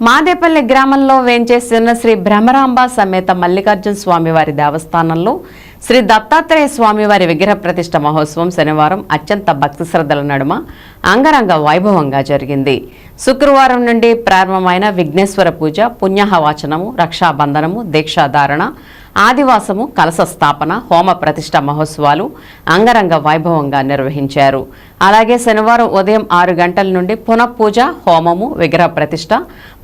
మాదేపల్లి గ్రామంలో వేంచేసిన శ్రీ భ్రమరాంబ సమేత మల్లికార్జున స్వామివారి దేవస్థానంలో శ్రీ దత్తాత్రేయ స్వామివారి విగ్రహ ప్రతిష్ట మహోత్సవం శనివారం అత్యంత భక్తి శ్రద్ధల నడుమ అంగరంగ వైభవంగా జరిగింది. శుక్రవారం నుండి ప్రారంభమైన విఘ్నేశ్వర పూజ పుణ్యహవాచనము రక్షాబంధనము దీక్షాధారణ ఆదివాసము కలశ స్థాపన హోమ ప్రతిష్ట మహోత్సవాలు అంగరంగ వైభవంగా నిర్వహించారు. అలాగే శనివారం ఉదయం ఆరు గంటల నుండి పునఃపూజ హోమము విగ్రహ ప్రతిష్ట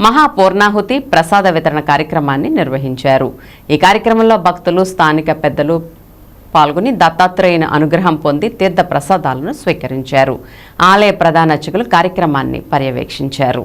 మహాపూర్ణాహుతి ప్రసాద వితరణ కార్యక్రమాన్ని నిర్వహించారు. ఈ కార్యక్రమంలో భక్తులు స్థానిక పెద్దలు పాల్గొని దత్తాత్రేయుని అనుగ్రహం పొంది తీర్థ ప్రసాదాలను స్వీకరించారు. ఆలయ ప్రధాన అర్చకులు కార్యక్రమాన్ని పర్యవేక్షించారు.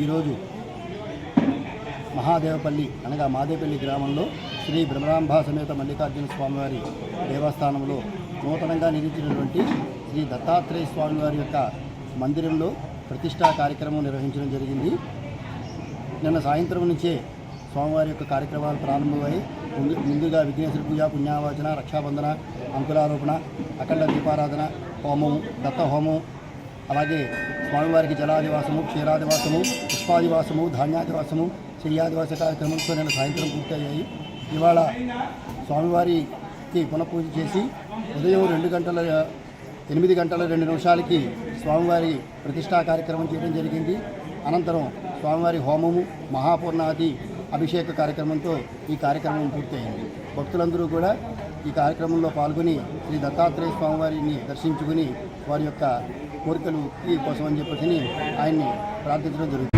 ఈరోజు మహాదేవపల్లి అనగా మాదేపల్లి గ్రామంలో శ్రీ భ్రమరాంబా సమేత మల్లికార్జున స్వామివారి దేవస్థానంలో నూతనంగా నిర్మించినటువంటి శ్రీ దత్తాత్రేయ స్వామివారి యొక్క మందిరంలో ప్రతిష్టా కార్యక్రమం నిర్వహించడం జరిగింది. నిన్న సాయంత్రం నుంచే స్వామివారి యొక్క కార్యక్రమాలు ప్రారంభమై ముందు ముందుగా విఘ్నేశ్వర పూజ పుణ్యావాచన రక్షాబంధన అంకురారోపణ అఖండ దీపారాధన హోమం దత్త హోమం అలాగే స్వామివారికి జలాదివాసము క్షీరాదివాసము పుష్పాదివాసము ధాన్యాదివాసము శయ్యాదివాస కార్యక్రమంతో నిన్న సాయంత్రం పూర్తయ్యాయి. ఇవాళ స్వామివారికి పునఃపూజ చేసి ఉదయం రెండు గంటల ఎనిమిది గంటల రెండు నిమిషాలకి స్వామివారి ప్రతిష్టా కార్యక్రమం చేయడం జరిగింది. అనంతరం స్వామివారి హోమము మహాపూర్ణాది అభిషేక కార్యక్రమంతో ఈ కార్యక్రమం పూర్తయింది. భక్తులందరూ కూడా ఈ కార్యక్రమంలో పాల్గొని శ్రీ దత్తాత్రేయ స్వామివారిని దర్శించుకుని వారి యొక్క కోరికలు ఈ కోసం అని చెప్పేసి ఆయన్ని ప్రార్థించడం జరుగుతుంది.